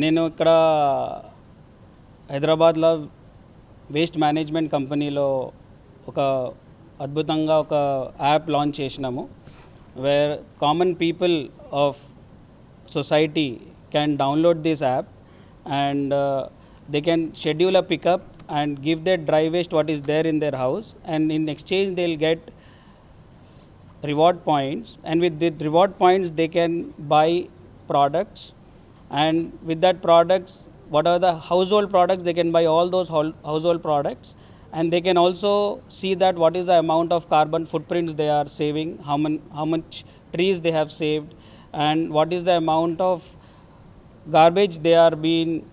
నేను ఇక్కడ హైదరాబాద్లో వేస్ట్ మేనేజ్మెంట్ కంపెనీలో ఒక అద్భుతంగా ఒక యాప్ లాంచ్ చేసినాము where common people of society can download this app and they can schedule a pickup and give the dry waste what is there in their house and in exchange they will get reward points and with the reward points they can buy products and with that products what are the household products? They can buy all those household products. And they can also see that what is the amount of carbon footprints they are saving how, how much trees they have saved and what is the amount of garbage they are being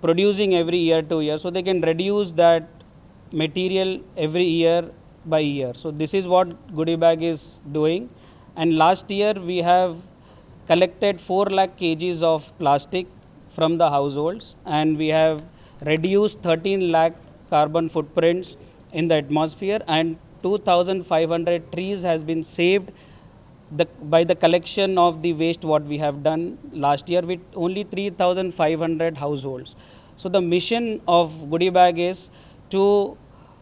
producing every year to year. So they can reduce that material every year by year. So this is what goodie bag is doing. And last year we have collected 4 lakh kgs of plastic from the households and we have reduced 13 lakh carbon footprints in the atmosphere and 2500 trees has been saved the, by the collection of the waste what we have done last year with only 3500 households. So the mission of goodie bag is to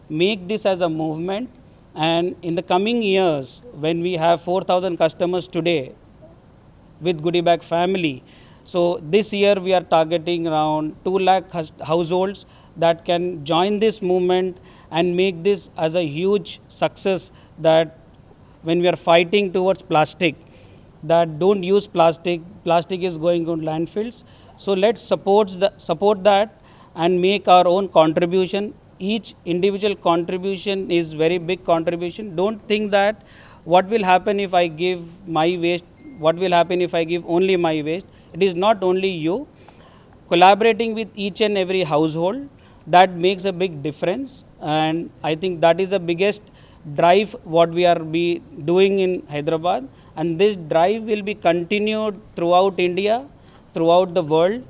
make this as a movement and in the coming years when we have 4000 customers today with goodie bag family. So this year we are targeting around 2 lakh households that can join this movement and make this as a huge success that when we are fighting towards plastic that don't use plastic plastic is going on landfills. So let's support the, support that and make our own contribution. Each individual contribution is very big contribution. Don't think that what will happen if i give my waste what will happen if i give only my waste? It is not only you. Collaborating with each and every household that makes a big difference. And i think that is the biggest drive what we are be doing in hyderabad. And this drive will be continued throughout india throughout the world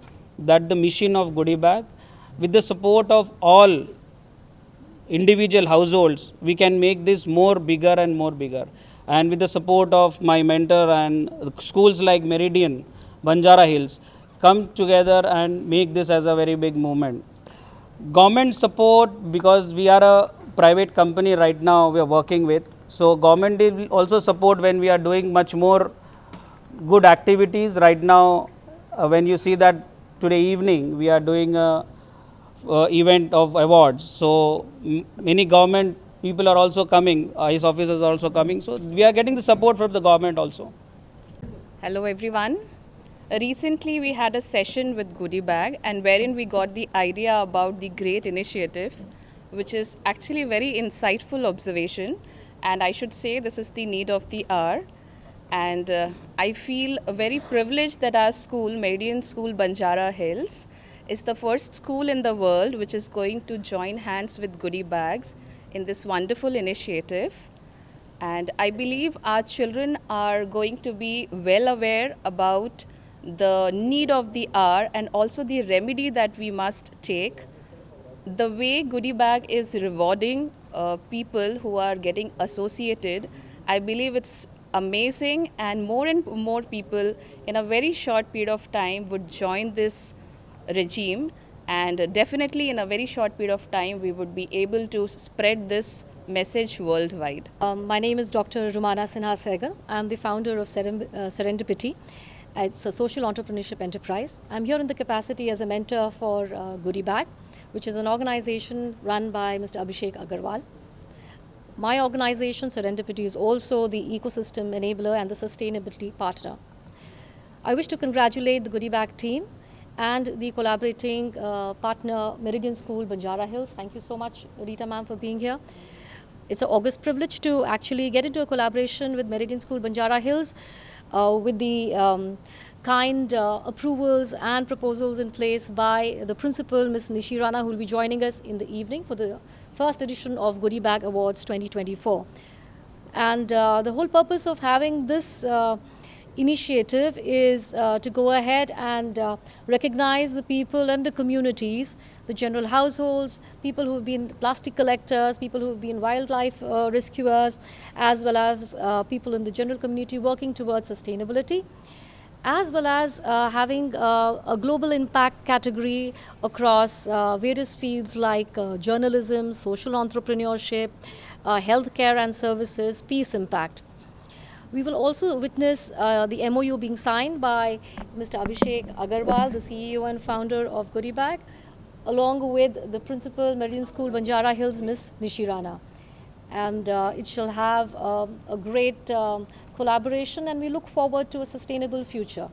that the mission of goodie bag with the support of all individual households we can make this more bigger and more bigger and with the support of my mentor and schools like meridian banjara hills come together and make this as a very big movement. Government support because we are a private company right now we are working with so government will also support when we are doing much more good activities. Right now uh, when you see that today evening we are doing a uh, event of awards. So many government people are also coming His officers are also coming so we are getting the support from the government also Hello, everyone. Recently, we had a session with Goodie Bag, and wherein we got the idea about the great initiative, which is actually very insightful observation. And I should say, this is the need of the hour. And uh, I feel very privileged that our school, Meridian School Banjara Hills, is the first school in the world which is going to join hands with Goodie Bags in this wonderful initiative. And I believe our children are going to be well aware about the need of the hour and also the remedy that we must take. The way Goodie Bag is rewarding uh, people who are getting associated, I believe it's amazing, and more and more people in a very short period of time would join this regime and definitely in a very short period of time we would be able to spread this message worldwide Um, my name is Dr. Rumana Sinha Sehgal. I'm the founder of uh, Serendipity. It's a social entrepreneurship enterprise. I'm here in the capacity as a mentor for uh, Bag, which is an organization run by Mr. Abhishek Agarwal. My organization, Serendipity, is also the ecosystem enabler and the sustainability partner. I wish to congratulate the Goodie Bag team and the collaborating uh, partner, Meridian School, Banjara Hills. Thank you so much, Rita ma'am, for being here. It's an august privilege to actually get into a collaboration with Meridian School, Banjara Hills, uh, with the um, kind uh, approvals and proposals in place by the principal, Ms. Nishirana, who will be joining us in the evening for the first edition of Goodie Bag Awards 2024. And uh, the whole purpose of having this uh, initiative is uh, to go ahead and uh, recognize the people and the communities, the general households, people who have been plastic collectors, people who have been wildlife uh, rescuers, as well as uh, people in the general community working towards sustainability. as well as uh, having uh, a global impact category across various fields like journalism, social entrepreneurship, healthcare and services, peace impact. We will also witness uh, the MOU being signed by Mr. Abhishek Agarwal, the CEO and founder of Goodie Bag, along with the principal Marine School Banjara Hills, Ms. Nishirana. And uh, it shall have um, a great um, collaboration, and we look forward to a sustainable future.